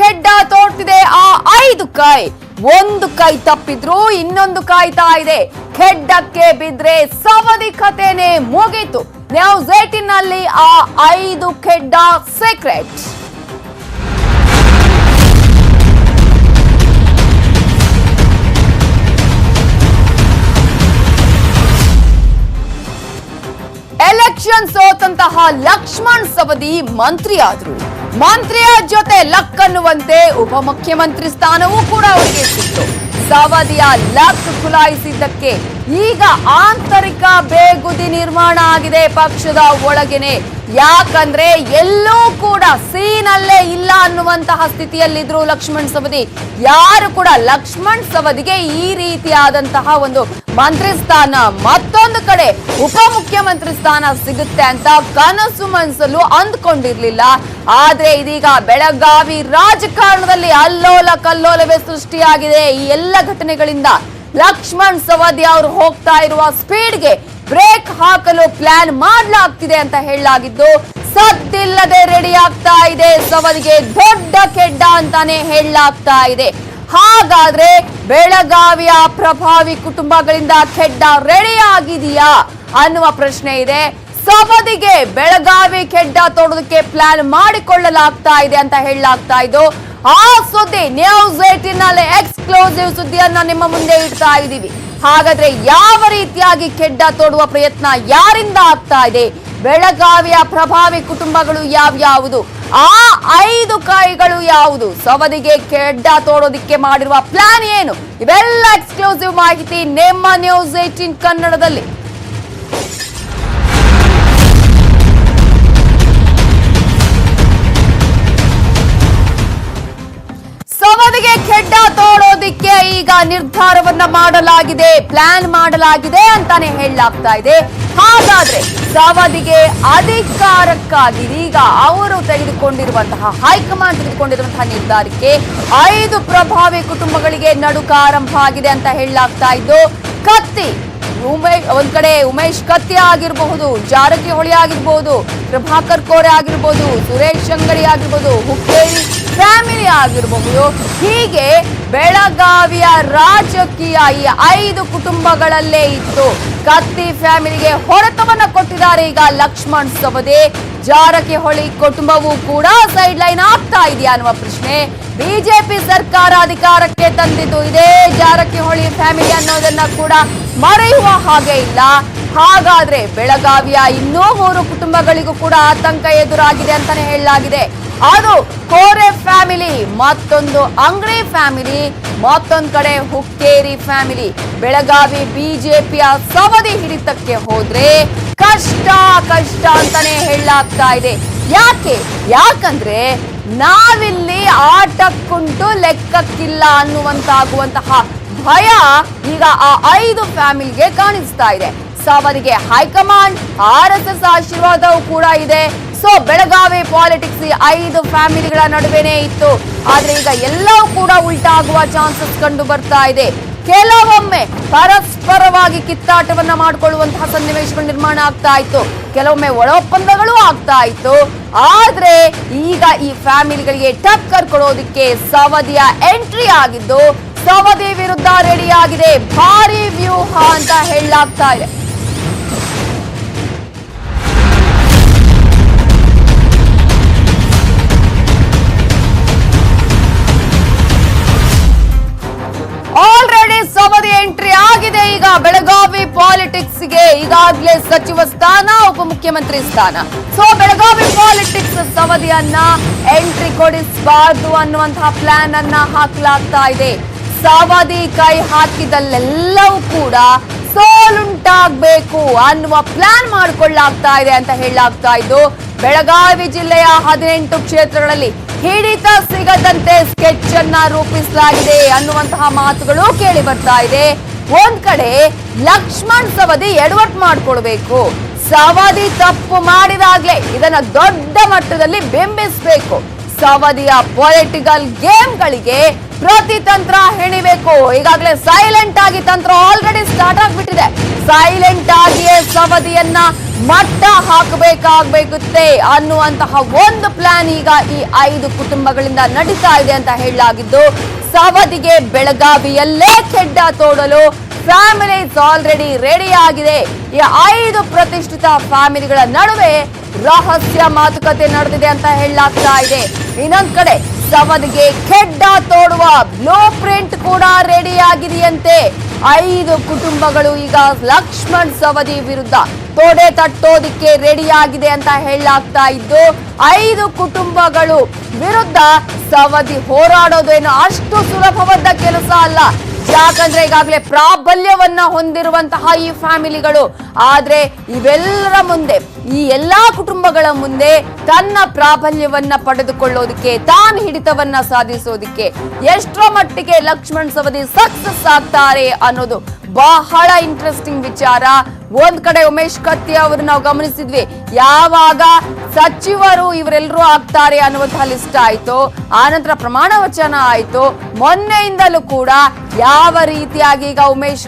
ಖೆಡ್ಡ ತೋರ್ತಿದೆ ಆ ಐದು ಕೈ. ಒಂದು ಕೈ ತಪ್ಪಿದ್ರು ಇನ್ನೊಂದು ಕಾಯ್ತಾ ಇದೆ ಖೆಡ್ಡಕ್ಕೆ ಬಿದ್ರೆ ಸವದಿ ಕಥೆನೆ ಮುಗೀತು. ನ್ಯೂಸ್ ಏಟಿನಲ್ಲಿ ಆ ಐದು ಖೆಡ್ಡ ಸೀಕ್ರೆಟ್ ಎಲೆಕ್ಷನ್ ಸೋತಂತಹ ಲಕ್ಷ್ಮಣ್ ಸವದಿ ಮಂತ್ರಿ ಆದ್ರು ಮಂತ್ರಿಯ ಜೊತೆ ಲಕ್ ಅನ್ನುವಂತೆ ಉಪಮುಖ್ಯಮಂತ್ರಿ ಸ್ಥಾನವೂ ಕೂಡ ಅವರಿಗೆ ಸಿಕ್ತು ಸವದಿಯ ಲಕ್ ಖುಲಾಯಿಸಿದ್ದಕ್ಕೆ ಈಗ ಆಂತರಿಕ ಬೇಗುದಿ ನಿರ್ಮಾಣ ಆಗಿದೆ ಪಕ್ಷದ ಒಳಗೇನೆ. ಯಾಕಂದ್ರೆ ಎಲ್ಲೂ ಕೂಡ ಸೀನಲ್ಲೇ ಇಲ್ಲ ಅನ್ನುವಂತಹ ಸ್ಥಿತಿಯಲ್ಲಿದ್ರು ಲಕ್ಷ್ಮಣ್ ಸವದಿ. ಯಾರು ಕೂಡ ಲಕ್ಷ್ಮಣ್ ಸವದಿಗೆ ಈ ರೀತಿಯಾದಂತಹ ಒಂದು ಮಂತ್ರಿ ಸ್ಥಾನ, ಮತ್ತೊಂದು ಕಡೆ ಉಪಮುಖ್ಯಮಂತ್ರಿ ಸ್ಥಾನ ಸಿಗುತ್ತೆ ಅಂತ ಕನಸು ಮನಸ್ಸಲ್ಲೂ ಅಂದ್ಕೊಂಡಿರ್ಲಿಲ್ಲ. ಆದ್ರೆ ಇದೀಗ ಬೆಳಗಾವಿ ರಾಜಕಾರಣದಲ್ಲಿ ಅಲ್ಲೋಲ ಕಲ್ಲೋಲವೇ ಸೃಷ್ಟಿಯಾಗಿದೆ ಈ ಎಲ್ಲ ಘಟನೆಗಳಿಂದ. ಲಕ್ಷ್ಮಣ್ ಸವದಿ ಅವರು ಹೋಗ್ತಾ ಇರುವ ಸ್ಪೀಡ್ಗೆ ಬ್ರೇಕ್ ಹಾಕಲು ಪ್ಲಾನ್ ಮಾಡಲಾಗ್ತಿದೆ ಅಂತ ಹೇಳಲಾಗಿದ್ದು, ಸದ್ದಿಲ್ಲದೆ ರೆಡಿ ಆಗ್ತಾ ಇದೆ. ಸವದಿಗೆ ದೊಡ್ಡ ಕೆಡ್ಡ ಅಂತಾನೆ ಹೇಳಲಾಗ್ತಾ ಇದೆ. ಹಾಗಾದ್ರೆ ಬೆಳಗಾವಿಯ ಪ್ರಭಾವಿ ಕುಟುಂಬಗಳಿಂದ ಕೆಡ್ಡ ರೆಡಿ ಆಗಿದೆಯಾ ಅನ್ನುವ ಪ್ರಶ್ನೆ ಇದೆ. ಸವದಿಗೆ ಬೆಳಗಾವಿ ಕೆಡ್ಡ ತೋಡೋದಕ್ಕೆ ಪ್ಲಾನ್ ಮಾಡಿಕೊಳ್ಳಲಾಗ್ತಾ ಇದೆ ಅಂತ ಹೇಳಲಾಗ್ತಾ ಇದ್ದು ಆ ಸುದ್ದಿ ನ್ಯೂಸ್ ಏಟಿನ್ನಲ್ಲಿ ಎಕ್ಸ್ಕ್ಲೂಸಿವ್ ಸುದ್ದಿಯನ್ನ ನಿಮ್ಮ ಮುಂದೆ ಇಡ್ತಾ ಇದ್ದೀವಿ. ಹಾಗಾದ್ರೆ ಯಾವ ರೀತಿಯಾಗಿ ಕೆಡ್ಡ ತೋಡುವ ಪ್ರಯತ್ನ ಯಾರಿಂದ ಆಗ್ತಾ ಇದೆ? ಬೆಳಗಾವಿಯ ಪ್ರಭಾವಿ ಕುಟುಂಬಗಳು ಯಾವ್ಯಾವುದು ಆ ಐದು ಕಾಯಿಗಳು ಯಾವುದು? ಸವದಿಗೆ ಕೆಡ್ಡ ತೋಡೋದಿಕ್ಕೆ ಮಾಡಿರುವ ಪ್ಲಾನ್ ಏನು? ಇವೆಲ್ಲ ಎಕ್ಸ್ಕ್ಲೂಸಿವ್ ಮಾಹಿತಿ ನಿಮ್ಮ ನ್ಯೂಸ್ ಏಟಿನ್ ಕನ್ನಡದಲ್ಲಿ. ತೋಡೋದಿಕ್ಕೆ ಈಗ ನಿರ್ಧಾರವನ್ನ ಮಾಡಲಾಗಿದೆ ಪ್ಲಾನ್ ಮಾಡಲಾಗಿದೆ ಅಂತಾನೆ ಹೇಳಲಾಗ್ತಾ ಇದೆ. ಹಾಗಾದ್ರೆ ಸವದಿಗೆ ಅಧಿಕಾರಕ್ಕಾಗಿ ಈಗ ಅವರು ತೆಗೆದುಕೊಂಡಿರುವಂತಹ, ಹೈಕಮಾಂಡ್ ತೆಗೆದುಕೊಂಡಿರುವಂತಹ ನಿರ್ಧಾರಕ್ಕೆ ಐದು ಪ್ರಭಾವಿ ಕುಟುಂಬಗಳಿಗೆ ನಡುಕ ಆರಂಭ ಆಗಿದೆ ಅಂತ ಹೇಳಲಾಗ್ತಾ ಇದ್ದು, ಕತ್ತಿ ಉಮೇಶ್ ಒಂದ್ ಕಡೆ ಉಮೇಶ್ ಕತ್ತಿ ಆಗಿರಬಹುದು, ಜಾರಕಿಹೊಳಿ ಆಗಿರ್ಬಹುದು, ಪ್ರಭಾಕರ್ ಕೋರೆ ಆಗಿರ್ಬೋದು ಸುರೇಶ್ ಅಂಗಡಿ ಆಗಿರ್ಬೋದು, ಹುಕ್ಕೇರಿ ಫ್ಯಾಮಿಲಿ ಆಗಿರಬಹುದು. ಹೀಗೆ ಬೆಳಗಾವಿಯ ರಾಜಕೀಯ ಈ ಐದು ಕುಟುಂಬಗಳಲ್ಲೇ ಇತ್ತು ಕತ್ತಿ ಫ್ಯಾಮಿಲಿಗೆ ಹೊಡೆತವನ್ನ ಕೊಟ್ಟಿದ್ದಾರೆ ಈಗ ಲಕ್ಷ್ಮಣ್ ಸವದಿ. ಜಾರಕಿಹೊಳಿ ಕುಟುಂಬವೂ ಕೂಡ ಸೈಡ್ ಲೈನ್ ಆಗ್ತಾ ಇದೆಯಾ ಅನ್ನುವ ಪ್ರಶ್ನೆ. ಬಿಜೆಪಿ ಸರ್ಕಾರ ಅಧಿಕಾರಕ್ಕೆ ತಂದಿದ್ದು ಇದೇ ಜಾರಕಿಹೊಳಿ ಫ್ಯಾಮಿಲಿ ಅನ್ನೋದನ್ನ ಕೂಡ ಮರೆಯುವ ಹಾಗೆ ಇಲ್ಲ. ಹಾಗಾದ್ರೆ ಬೆಳಗಾವಿಯ ಇನ್ನೂ ಮೂರು ಕುಟುಂಬಗಳಿಗೂ ಕೂಡ ಆತಂಕ ಎದುರಾಗಿದೆ ಅಂತಾನೆ ಹೇಳಲಾಗಿದೆ. ಅದು ಕೋರೆ ಫ್ಯಾಮಿಲಿ, ಮತ್ತೊಂದು ಅಂಗಡಿ ಫ್ಯಾಮಿಲಿ, ಮತ್ತೊಂದು ಕಡೆ ಹುಕ್ಕೇರಿ ಫ್ಯಾಮಿಲಿ. ಬೆಳಗಾವಿ ಬಿಜೆಪಿಯ ಸವದಿ ಹಿಡಿತಕ್ಕೆ ಹೋದ್ರೆ ಕಷ್ಟ ಕಷ್ಟ ಅಂತಾನೆ ಹೇಳಾಗ್ತಾ ಇದೆ. ಯಾಕೆ? ಯಾಕಂದ್ರೆ ನಾವಿಲ್ಲಿ ಆಟಕ್ಕುಂಟು ಲೆಕ್ಕಕ್ಕಿಲ್ಲ ಅನ್ನುವಂತಾಗುವಂತಹ ಭಯ ಈಗ ಆ ಐದು ಫ್ಯಾಮಿಲಿಗೆ ಕಾಣಿಸ್ತಾ ಇದೆ. ಸವದಿಗೆ high command, R S S ಆಶೀರ್ವಾದವೂ ಕೂಡ ಇದೆ. ಸೊ ಬೆಳಗಾವಿ ಪಾಲಿಟಿಕ್ಸ್ ಐದು ಫ್ಯಾಮಿಲಿಗಳ ನಡುವೆನೇ ಇತ್ತು. ಆದ್ರೆ ಈಗ ಎಲ್ಲವೂ ಕೂಡ ಉಲ್ಟಾಗುವ ಚಾನ್ಸಸ್ ಕಂಡು ಬರ್ತಾ ಇದೆ. ಕೆಲವೊಮ್ಮೆ ಪರಸ್ಪರವಾಗಿ ಕಿತ್ತಾಟವನ್ನ ಮಾಡಿಕೊಳ್ಳುವಂತಹ ಸನ್ನಿವೇಶಗಳು ನಿರ್ಮಾಣ ಆಗ್ತಾ ಇತ್ತು. ಕೆಲವೊಮ್ಮೆ ಒಳ ಒಪ್ಪಂದಗಳು ಆಗ್ತಾ ಇತ್ತು. ಆದ್ರೆ ಈಗ ಈ ಫ್ಯಾಮಿಲಿಗಳಿಗೆ ಟಕ್ಕರ್ ಕೊಡೋದಕ್ಕೆ ಸವದಿಯ ಎಂಟ್ರಿ ಆಗಿದ್ದು, ಸವದಿ ವಿರುದ್ಧ ರೆಡಿ ಆಗಿದೆ. ಭಾರಿ ವ್ಯೂಹ ಅಂತ ಹೇಳಲಾಗ್ತಾ ಇದೆ. ಪಾಲಿಟಿಕ್ಸ್ಗೆ ಈಗಾಗಲೇ ಸಚಿವ ಸ್ಥಾನ, ಉಪಮುಖ್ಯಮಂತ್ರಿ ಸ್ಥಾನ. ಸೊ ಬೆಳಗಾವಿ ಪಾಲಿಟಿಕ್ಸ್ ಸವದಿಯನ್ನ ಎಂಟ್ರಿ ಕೊಡಿಸಬಾರ್ದು ಅನ್ನುವಂತಹ ಪ್ಲಾನ್ ಅನ್ನ ಹಾಕಲಾಗ್ತಾ ಇದೆ. ಸವದಿ ಕೈ ಹಾಕಿದಲ್ಲೆಲ್ಲವೂ ಕೂಡ ಸೋಲುಂಟಾಗಬೇಕು ಅನ್ನುವ ಪ್ಲಾನ್ ಮಾಡಿಕೊಳ್ಳಾಗ್ತಾ ಇದೆ ಅಂತ ಹೇಳಲಾಗ್ತಾ ಇದ್ದು, ಬೆಳಗಾವಿ ಜಿಲ್ಲೆಯ ಹದಿನೆಂಟು ಕ್ಷೇತ್ರಗಳಲ್ಲಿ ಹಿಡಿತ ಸಿಗದಂತೆ ಸ್ಕೆಚ್ ಅನ್ನ ರೂಪಿಸಲಾಗಿದೆ ಅನ್ನುವಂತಹ ಮಾತುಗಳು ಕೇಳಿ ಬರ್ತಾ ಇದೆ. ಒಂದ್ ಕಡೆ ಲಕ್ಷ್ಮಣ್ ಸವದಿ ಎಡವಟ್ ಮಾಡ್ಕೊಳ್ಬೇಕು. ಸವದಿ ತಪ್ಪು ಮಾಡಿದಾಗ್ಲೇ ಇದನ್ನ ದೊಡ್ಡ ಮಟ್ಟದಲ್ಲಿ ಬಿಂಬಿಸಬೇಕು. ಸವದಿಯ ಪೊಲಿಟಿಕಲ್ ಗೇಮ್ಗಳಿಗೆ ಪ್ರತಿ ತಂತ್ರ ಹೆಣಿಬೇಕು. ಈಗಾಗಲೇ ಸೈಲೆಂಟ್ ಆಗಿ ತಂತ್ರ ಆಲ್ರೆಡಿ ಸ್ಟಾರ್ಟ್ ಆಗ್ಬಿಟ್ಟಿದೆ. ಸೈಲೆಂಟ್ ಆಗಿಯೇ ಸವದಿಯನ್ನ ಮಟ್ಟ ಹಾಕಬೇಕಾಗಬೇಕುತ್ತೆ ಅನ್ನುವಂತಹ ಒಂದು ಪ್ಲಾನ್ ಈಗ ಈ ಐದು ಕುಟುಂಬಗಳಿಂದ ನಡೀತಾ ಇದೆ ಅಂತ ಹೇಳಲಾಗಿದ್ದು, ಸವದಿಗೆ ಬೆಳಗಾವಿಯಲ್ಲೇ ಕೆಡ್ಡ ತೋಡಲು ಫ್ಯಾಮಿಲೀಸ್ ಆಲ್ರೆಡಿ ರೆಡಿ ಆಗಿದೆ. ಈ ಐದು ಪ್ರತಿಷ್ಠಿತ ಫ್ಯಾಮಿಲಿಗಳ ನಡುವೆ ರಹಸ್ಯ ಮಾತುಕತೆ ನಡೆದಿದೆ ಅಂತ ಹೇಳಲಾಗ್ತಾ ಇದೆ. ಇನ್ನೊಂದ್ ಕಡೆ, ಸವದಿಗೆ ಕೆಡ್ಡ ತೋಡುವ ಬ್ಲೂ ಪ್ರಿಂಟ್ ಕೂಡ ರೆಡಿ ಆಗಿದೆಯಂತೆ. ಐದು ಕುಟುಂಬಗಳು ಈಗ ಲಕ್ಷ್ಮಣ್ ಸವದಿ ವಿರುದ್ಧ ತೋಡೆ ತಟ್ಟೋದಿಕ್ಕೆ ರೆಡಿಯಾಗಿದೆ ಅಂತ ಹೇಳಾಗ್ತಾ ಇದ್ದು, ಐದು ಕುಟುಂಬಗಳು ವಿರುದ್ಧ ಸವದಿ ಹೋರಾಡೋದೇನು ಅಷ್ಟು ಸುಲಭವಾದ ಕೆಲಸ ಅಲ್ಲ. ಯಾಕಂದ್ರೆ ಈಗಾಗಲೇ ಪ್ರಾಬಲ್ಯವನ್ನ ಹೊಂದಿರುವಂತಹ ಈ ಫ್ಯಾಮಿಲಿಗಳು. ಆದ್ರೆ ಇವೆಲ್ಲರ ಮುಂದೆ, ಈ ಎಲ್ಲಾ ಕುಟುಂಬಗಳ ಮುಂದೆ ತನ್ನ ಪ್ರಾಬಲ್ಯವನ್ನ ಪಡೆದುಕೊಳ್ಳೋದಕ್ಕೆ, ತಾನು ಹಿಡಿತವನ್ನ ಸಾಧಿಸೋದಕ್ಕೆ ಎಷ್ಟರ ಮಟ್ಟಿಗೆ ಲಕ್ಷ್ಮಣ್ ಸವದಿ ಸಕ್ಸಸ್ ಆಗ್ತಾರೆ ಅನ್ನೋದು ಬಹಳ ಇಂಟ್ರೆಸ್ಟಿಂಗ್ ವಿಚಾರ. ಒಂದ್ ಕಡೆ ಉಮೇಶ್ ಕತ್ತಿ ಅವರು ನಾವು ಗಮನಿಸಿದ್ವಿ. ಯಾವಾಗ ಸಚಿವರು ಇವರೆಲ್ಲರೂ ಆಗ್ತಾರೆ ಅನ್ನುವಂತಹ ಲಿಸ್ಟ್ ಆಯ್ತು. ಆನಂತರ ಪ್ರಮಾಣ ವಚನ ಆಯ್ತು. ಮೊನ್ನೆಯಿಂದಲೂ ಕೂಡ ಯಾವ ರೀತಿಯಾಗಿ ಈಗ ಉಮೇಶ್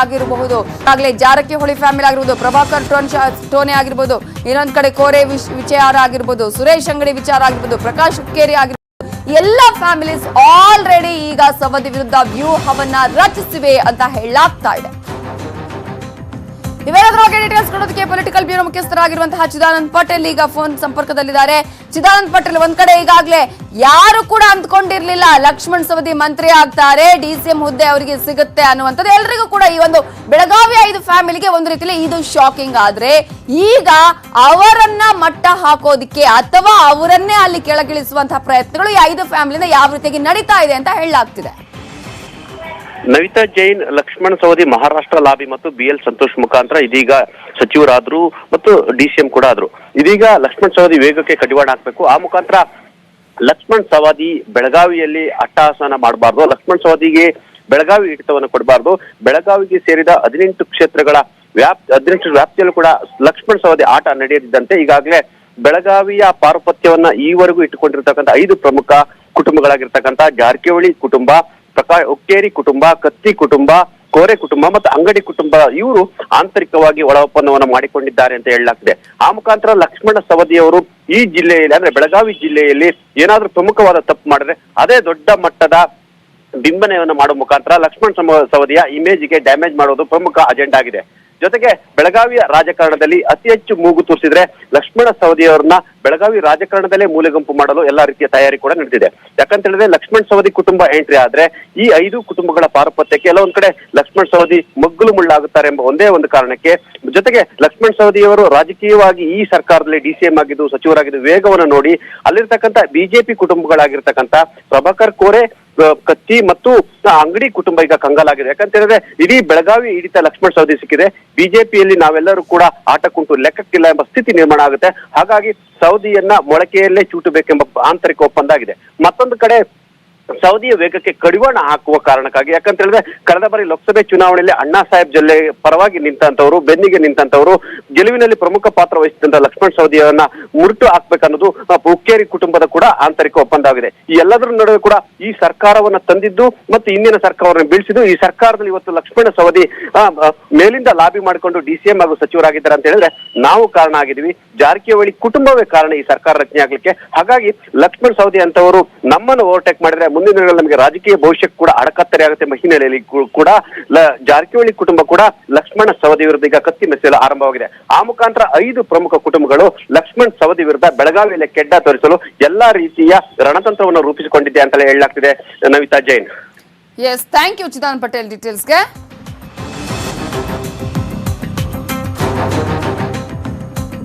ಆಗಿರಬಹುದು, ಆಗ್ಲೇ ಜಾರಕಿಹೊಳಿ ಫ್ಯಾಮಿಲಿ ಆಗಿರ್ಬೋದು, ಪ್ರಭಾಕರ್ ಟೋನ್ ಟೋನೆ ಆಗಿರ್ಬೋದು, ಇನ್ನೊಂದ್ ಕಡೆ ಕೋರೆ ವಿಚಾರ ಆಗಿರ್ಬೋದು, ಸುರೇಶ್ ಅಂಗಡಿ ವಿಚಾರ ಆಗಿರ್ಬೋದು, ಪ್ರಕಾಶ್ ಹುಕ್ಕೇರಿ ಆಗಿರ್ಬೋದು, ಎಲ್ಲ ಫ್ಯಾಮಿಲೀಸ್ ಆಲ್ರೆಡಿ ಈಗ ಸವದಿ ವಿರುದ್ಧ ವ್ಯೂಹವನ್ನ ರಚಿಸಿವೆ ಅಂತ ಹೇಳಾಗ್ತಾ ಇದೆ. ಇವೆಲ್ಲದರ ಬಗ್ಗೆ ಡೀಟೇಲ್ಸ್ ಕೊಡೋದಕ್ಕೆ ಪೊಲಿಟಿಕಲ್ ಬ್ಯೂರೋ ಮುಖ್ಯಸ್ಥರಾಗಿರುವಂತಹ ಚಿದಾನಂದ್ ಪಟೇಲ್ ಈಗ ಫೋನ್ ಸಂಪರ್ಕದಲ್ಲಿದ್ದಾರೆ. ಚಿದಾನಂದ್ ಪಟೇಲ್ ಒಂದ್ ಕಡೆ ಈಗಾಗಲೇ ಯಾರು ಕೂಡ ಅಂದ್ಕೊಂಡಿರ್ಲಿಲ್ಲ ಲಕ್ಷ್ಮಣ್ ಸವದಿ ಮಂತ್ರಿ ಆಗ್ತಾರೆ, ಡಿ ಹುದ್ದೆ ಅವರಿಗೆ ಸಿಗುತ್ತೆ ಅನ್ನುವಂಥದ್ದು ಎಲ್ರಿಗೂ ಕೂಡ ಈ ಒಂದು ಬೆಳಗಾವಿ ಐದು ಫ್ಯಾಮಿಲಿಗೆ ಒಂದು ರೀತಿಯಲ್ಲಿ ಇದು ಶಾಕಿಂಗ್ ಆದ್ರೆ ಈಗ ಅವರನ್ನ ಮಟ್ಟ ಹಾಕೋದಿಕ್ಕೆ ಅಥವಾ ಅವರನ್ನೇ ಅಲ್ಲಿ ಕೆಳಗಿಳಿಸುವಂತಹ ಪ್ರಯತ್ನಗಳು ಈ ಐದು ಫ್ಯಾಮಿಲಿಯಿಂದ ಯಾವ ರೀತಿಯಾಗಿ ನಡೀತಾ ಇದೆ ಅಂತ ಹೇಳಲಾಗ್ತಿದೆ. ನವಿತಾ ಜೈನ್, ಲಕ್ಷ್ಮಣ್ ಸವದಿ, ಮಹಾರಾಷ್ಟ್ರ ಲಾಬಿ ಮತ್ತು ಬಿ ಎಲ್ ಸಂತೋಷ್ ಮುಖಾಂತರ ಇದೀಗ ಸಚಿವರಾದ್ರು ಮತ್ತು ಡಿ ಸಿ ಎಂ ಕೂಡ ಆದ್ರು. ಇದೀಗ ಲಕ್ಷ್ಮಣ್ ಸವದಿ ವೇಗಕ್ಕೆ ಕಡಿವಾಣ ಹಾಕ್ಬೇಕು. ಆ ಮುಖಾಂತರ ಲಕ್ಷ್ಮಣ್ ಸವಾದಿ ಬೆಳಗಾವಿಯಲ್ಲಿ ಅಟ್ಟಹಾಸನ ಮಾಡಬಾರ್ದು. ಲಕ್ಷ್ಮಣ್ ಸವಾದಿಗೆ ಬೆಳಗಾವಿ ಹಿಡಿತವನ್ನು ಕೊಡಬಾರ್ದು. ಬೆಳಗಾವಿಗೆ ಸೇರಿದ ಹದಿನೆಂಟು ಕ್ಷೇತ್ರಗಳ ವ್ಯಾಪ್, ಹದಿನೆಂಟು ವ್ಯಾಪ್ತಿಯಲ್ಲೂ ಕೂಡ ಲಕ್ಷ್ಮಣ್ ಸವದಿ ಆಟ ನಡೆಯದಿದ್ದಂತೆ ಈಗಾಗಲೇ ಬೆಳಗಾವಿಯ ಪಾರುಪತ್ಯವನ್ನ ಈವರೆಗೂ ಇಟ್ಟುಕೊಂಡಿರ್ತಕ್ಕಂಥ ಐದು ಪ್ರಮುಖ ಕುಟುಂಬಗಳಾಗಿರ್ತಕ್ಕಂಥ ಜಾರಕಿಹೊಳಿ ಕುಟುಂಬ ಪ್ರಕಾ ಹುಕ್ಕೇರಿ ಕುಟುಂಬ, ಕತ್ತಿ ಕುಟುಂಬ, ಕೋರೆ ಕುಟುಂಬ ಮತ್ತು ಅಂಗಡಿ ಕುಟುಂಬ ಇವರು ಆಂತರಿಕವಾಗಿ ಒಳ ಒಪ್ಪಂದವನ್ನು ಮಾಡಿಕೊಂಡಿದ್ದಾರೆ ಅಂತ ಹೇಳಲಾಗ್ತಿದೆ. ಆ ಮುಖಾಂತರ ಲಕ್ಷ್ಮಣ ಸವದಿಯವರು ಈ ಜಿಲ್ಲೆಯಲ್ಲಿ, ಅಂದ್ರೆ ಬೆಳಗಾವಿ ಜಿಲ್ಲೆಯಲ್ಲಿ ಏನಾದ್ರೂ ಪ್ರಮುಖವಾದ ತಪ್ಪು ಮಾಡಿದ್ರೆ ಅದೇ ದೊಡ್ಡ ಮಟ್ಟದ ಬಿಂಬನೆಯನ್ನು ಮಾಡುವ ಮುಖಾಂತರ ಲಕ್ಷ್ಮಣ ಸವದಿಯ ಇಮೇಜ್ಗೆ ಡ್ಯಾಮೇಜ್ ಮಾಡೋದು ಪ್ರಮುಖ ಅಜೆಂಡಾ ಆಗಿದೆ. ಜೊತೆಗೆ ಬೆಳಗಾವಿಯ ರಾಜಕಾರಣದಲ್ಲಿ ಅತಿ ಹೆಚ್ಚು ಮೂಗು ತೂರಿಸಿದ್ರೆ ಲಕ್ಷ್ಮಣ ಸವದಿಯವರನ್ನ ಬೆಳಗಾವಿ ರಾಜಕಾರಣದಲ್ಲೇ ಮೂಲೆಗುಂಪು ಮಾಡಲು ಎಲ್ಲಾ ರೀತಿಯ ತಯಾರಿ ಕೂಡ ನಡೆದಿದೆ. ಯಾಕಂತ ಹೇಳಿದ್ರೆ ಲಕ್ಷ್ಮಣ್ ಸವದಿ ಕುಟುಂಬ ಎಂಟ್ರಿ ಆದ್ರೆ ಈ ಐದು ಕುಟುಂಬಗಳ ಪಾರುಪತ್ಯಕ್ಕೆ ಕೆಲವೊಂದ್ ಕಡೆ ಲಕ್ಷ್ಮಣ್ ಸವದಿ ಮಗ್ಗಲು ಮುಳ್ಳಾಗುತ್ತಾರೆ ಎಂಬ ಒಂದೇ ಒಂದು ಕಾರಣಕ್ಕೆ ಜೊತೆಗೆ ಲಕ್ಷ್ಮಣ್ ಸವದಿಯವರು ರಾಜಕೀಯವಾಗಿ ಈ ಸರ್ಕಾರದಲ್ಲಿ ಡಿ ಸಿ ಎಂ ಆಗಿದ್ದು ಸಚಿವರಾಗಿದ್ದು ವೇಗವನ್ನು ನೋಡಿ ಅಲ್ಲಿರ್ತಕ್ಕಂಥ ಬಿಜೆಪಿ ಕುಟುಂಬಗಳಾಗಿರ್ತಕ್ಕಂಥ ಪ್ರಭಾಕರ್ ಕೋರೆ ಕತ್ತಿ ಮತ್ತು ಅಂಗಡಿ ಕುಟುಂಬ ಈಗ ಕಂಗಾಲಾಗಿದೆ. ಯಾಕಂತ ಹೇಳಿದ್ರೆ ಇಡೀ ಬೆಳಗಾವಿ ಹಿಡಿತ ಲಕ್ಷ್ಮಣ್ ಸವದಿ ಸಿಕ್ಕಿದೆ. ಬಿಜೆಪಿಯಲ್ಲಿ ನಾವೆಲ್ಲರೂ ಕೂಡ ಆಟ ಕುಂಟು ಲೆಕ್ಕಕ್ಕಿಲ್ಲ ಎಂಬ ಸ್ಥಿತಿ ನಿರ್ಮಾಣ ಆಗುತ್ತೆ. ಹಾಗಾಗಿ ಸೌದಿಯನ್ನ ಮೊಳಕೆಯಲ್ಲೇ ಚೂಟಬೇಕೆಂಬ ಆಂತರಿಕ ಒಪ್ಪಂದ ಆಗಿದೆ. ಮತ್ತೊಂದು ಕಡೆ ಸೌದಿಯ ವೇಗಕ್ಕೆ ಕಡಿವಾಣ ಹಾಕುವ ಕಾರಣಕ್ಕಾಗಿ ಯಾಕಂತ ಹೇಳಿದ್ರೆ ಕಳೆದ ಬಾರಿ ಲೋಕಸಭೆ ಚುನಾವಣೆಯಲ್ಲಿ ಅಣ್ಣಾ ಸಾಹೇಬ್ ಜೊಲ್ಲೆ ಪರವಾಗಿ ನಿಂತಂತವರು, ಬೆನ್ನಿಗೆ ನಿಂತಂತವರು, ಗೆಲುವಿನಲ್ಲಿ ಪ್ರಮುಖ ಪಾತ್ರ ವಹಿಸಿದಂತ ಲಕ್ಷ್ಮಣ್ ಸೌದಿಯವನ್ನ ಮುರುಟು ಹಾಕ್ಬೇಕನ್ನೋದು ಹುಕ್ಕೇರಿ ಕುಟುಂಬದ ಕೂಡ ಆಂತರಿಕ ಒಪ್ಪಂದ ಆಗಿದೆ ಈ ಎಲ್ಲದರ ನಡುವೆ ಕೂಡ ಈ ಸರ್ಕಾರವನ್ನ ತಂದಿದ್ದು ಮತ್ತು ಇಂದಿನ ಸರ್ಕಾರವನ್ನು ಬೀಳಿಸಿದ್ದು, ಈ ಸರ್ಕಾರದಲ್ಲಿ ಇವತ್ತು ಲಕ್ಷ್ಮಣ ಸವದಿ ಮೇಲಿಂದ ಲಾಬಿ ಮಾಡಿಕೊಂಡು ಡಿ ಸಿ ಎಂ ಹಾಗೂ ಸಚಿವರಾಗಿದ್ದಾರೆ ಅಂತ ಹೇಳಿದ್ರೆ ನಾವು ಕಾರಣ ಆಗಿದ್ದೀವಿ. ಜಾರಕಿಹೊಳಿ ಕುಟುಂಬವೇ ಕಾರಣ ಈ ಸರ್ಕಾರ ರಚನೆ ಆಗ್ಲಿಕ್ಕೆ. ಹಾಗಾಗಿ ಲಕ್ಷ್ಮಣ್ ಸವದಿ ಅಂತವರು ನಮ್ಮನ್ನು ಓವರ್ಟೇಕ್ ಮಾಡಿದ್ರೆ ಮುಂದಿನ ದಿನಗಳಲ್ಲಿ ನಮಗೆ ರಾಜಕೀಯ ಭವಿಷ್ಯಕ್ಕೆ ಕೂಡ ಅಡಕತ್ತರೆ ಆಗುತ್ತೆ ಎಂಬ ಹಿನ್ನೆಲೆಯಲ್ಲಿ ಕೂಡ ಜಾರಕಿಹೊಳಿ ಕುಟುಂಬ ಕೂಡ ಲಕ್ಷ್ಮಣ ಸವದಿ ವಿರುದ್ಧ ಈಗ ಕತ್ತಿ ಮೆಸೆಯಲು ಆರಂಭವಾಗಿದೆ. ಆ ಮುಖಾಂತರ ಐದು ಪ್ರಮುಖ ಕುಟುಂಬಗಳು ಲಕ್ಷ್ಮಣ್ ಸವದಿ ವಿರುದ್ಧ ಬೆಳಗಾವಿಯಲ್ಲಿ ಕೆಡ್ಡ ತೋರಿಸಲು ಎಲ್ಲಾ ರೀತಿಯ ರಣತಂತ್ರವನ್ನು ರೂಪಿಸಿಕೊಂಡಿದೆ ಅಂತಲೇ ಹೇಳಲಾಗ್ತಿದೆ Navitha Jain. Yes thank you Chidan Patel ಡೀಟೇಲ್ಸ್ಗೆ